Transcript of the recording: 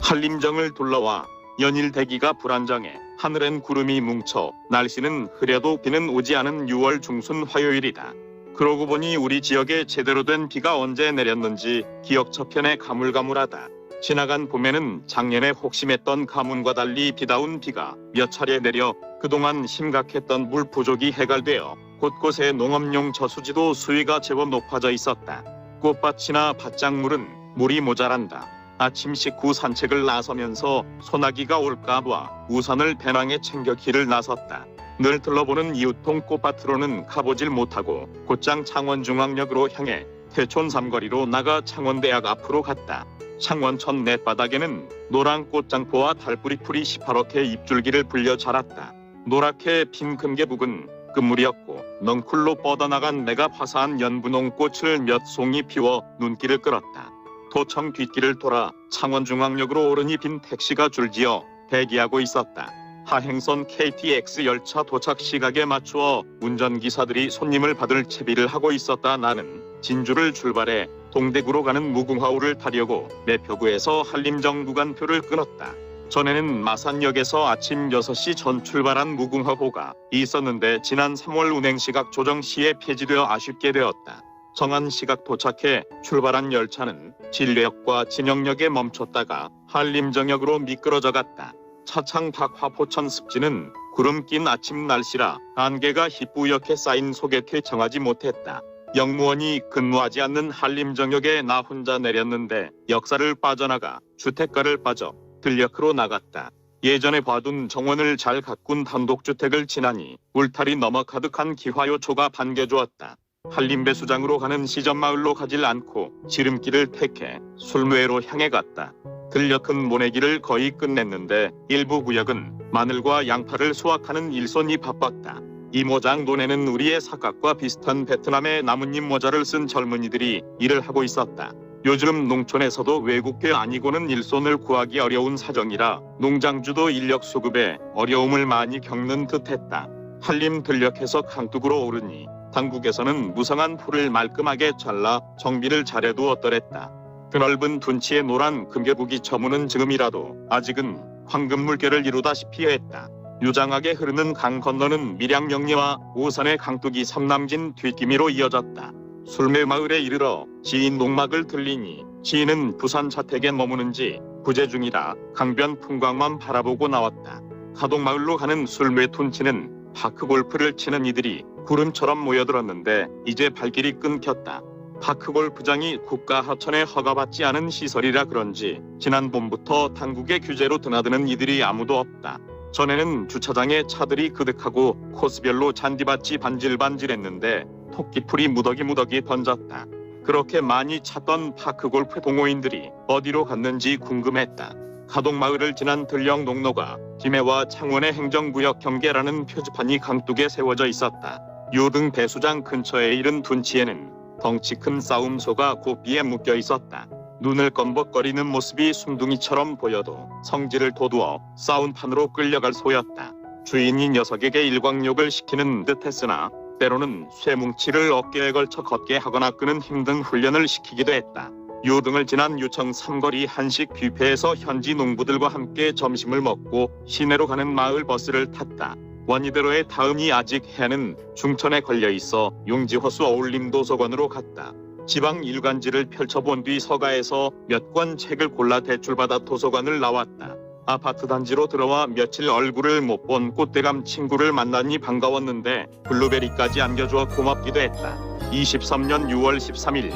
한림정을 둘러와 연일 대기가 불안정해 하늘엔 구름이 뭉쳐 날씨는 흐려도 비는 오지 않은 6월 중순 화요일이다. 그러고 보니 우리 지역에 제대로 된 비가 언제 내렸는지 기억 저편에 가물가물하다. 지나간 봄에는 작년에 혹심했던 가뭄과 달리 비다운 비가 몇 차례 내려 그동안 심각했던 물 부족이 해갈되어 곳곳에 농업용 저수지도 수위가 제법 높아져 있었다. 꽃밭이나 밭작물은 물이 모자란다. 아침 식후 산책을 나서면서 소나기가 올까 봐 우산을 배낭에 챙겨 길을 나섰다. 늘 들러보는 이웃동 꽃밭으로는 가보질 못하고 곧장 창원중앙역으로 향해 태촌 삼거리로 나가 창원대학 앞으로 갔다. 창원천 냇바닥에는 노란 꽃장포와 달뿌리풀이 시퍼렇게 잎줄기를 불려 자랐다. 노랗게 핀 금계북은 끝물이었고 넝쿨로 뻗어나간 내가 화사한 연분홍 꽃을 몇 송이 피워 눈길을 끌었다. 도청 뒷길을 돌아 창원중앙역으로 오르니 빈 택시가 줄지어 대기하고 있었다. 하행선 KTX 열차 도착 시각에 맞추어 운전기사들이 손님을 받을 채비를 하고 있었다. 나는 진주를 출발해 동대구로 가는 무궁화호를 타려고 매표구에서 한림정 구간표를 끊었다. 전에는 마산역에서 아침 6시 전 출발한 무궁화호가 있었는데 지난 3월 운행 시각 조정 시에 폐지되어 아쉽게 되었다. 정한 시각 도착해 출발한 열차는 진례역과 진영역에 멈췄다가 한림정역으로 미끄러져 갔다. 차창 밖 화포천 습지는 구름 낀 아침 날씨라 안개가 희뿌옇게 쌓인 속에 쾌청하지 못했다. 영무원이 근무하지 않는 한림정역에 나 혼자 내렸는데 역사를 빠져나가 주택가를 빠져 들녘으로 나갔다. 예전에 봐둔 정원을 잘 가꾼 단독주택을 지나니 울타리 넘어 가득한 기화요초가 반겨주었다. 한림배수장으로 가는 시전마을로 가질 않고 지름길을 택해 술무회로 향해 갔다. 들녘은 모내기를 거의 끝냈는데 일부 구역은 마늘과 양파를 수확하는 일손이 바빴다. 이 모장 논에는 우리의 사각과 비슷한 베트남의 나뭇잎 모자를 쓴 젊은이들이 일을 하고 있었다. 요즘 농촌에서도 외국계 아니고는 일손을 구하기 어려운 사정이라 농장주도 인력 수급에 어려움을 많이 겪는 듯했다. 한림 들녘에서 강둑으로 오르니 당국에서는 무성한 풀을 말끔하게 잘라 정비를 잘해두었더랬다. 드넓은 둔치의 노란 금계북이 저무는 지금이라도 아직은 황금 물결을 이루다시피 했다. 유장하게 흐르는 강 건너는 밀양 영리와 우산의 강둑이 삼남진 뒷기미로 이어졌다. 술매 마을에 이르러 지인 농막을 들리니 지인은 부산 자택에 머무는 지 부재 중이라 강변 풍광만 바라보고 나왔다. 가동마을로 가는 술매 둔치는 파크 골프를 치는 이들이 구름처럼 모여들었는데 이제 발길이 끊겼다. 파크 골프장이 국가 하천에 허가받지 않은 시설이라 그런지 지난 봄부터 당국의 규제로 드나드는 이들이 아무도 없다. 전에는 주차장에 차들이 그득하고 코스별로 잔디밭이 반질반질했는데 토끼풀이 무더기 무더기 번졌다. 그렇게 많이 찾던 파크 골프 동호인들이 어디로 갔는지 궁금했다. 가동마을을 지난 들녘 농로가 김해와 창원의 행정구역 경계라는 표지판이 강둑에 세워져 있었다. 요등 배수장 근처에 이른 둔치에는 덩치 큰 싸움소가 고비에 묶여 있었다. 눈을 껌벅거리는 모습이 순둥이처럼 보여도 성질을 돋우어 싸움판으로 끌려갈 소였다. 주인이 녀석에게 일광욕을 시키는 듯 했으나 때로는 쇠뭉치를 어깨에 걸쳐 걷게 하거나 끄는 힘든 훈련을 시키기도 했다. 요등을 지난 유청 삼거리 한식 뷔페에서 현지 농부들과 함께 점심을 먹고 시내로 가는 마을 버스를 탔다. 원이대로의 다음이 아직 해는 중천에 걸려 있어 용지호수 어울림 도서관으로 갔다. 지방 일간지를 펼쳐본 뒤 서가에서 몇 권 책을 골라 대출받아 도서관을 나왔다. 아파트 단지로 들어와 며칠 얼굴을 못 본 꽃대감 친구를 만나니 반가웠는데 블루베리까지 안겨주어 고맙기도 했다. 23년 6월 13일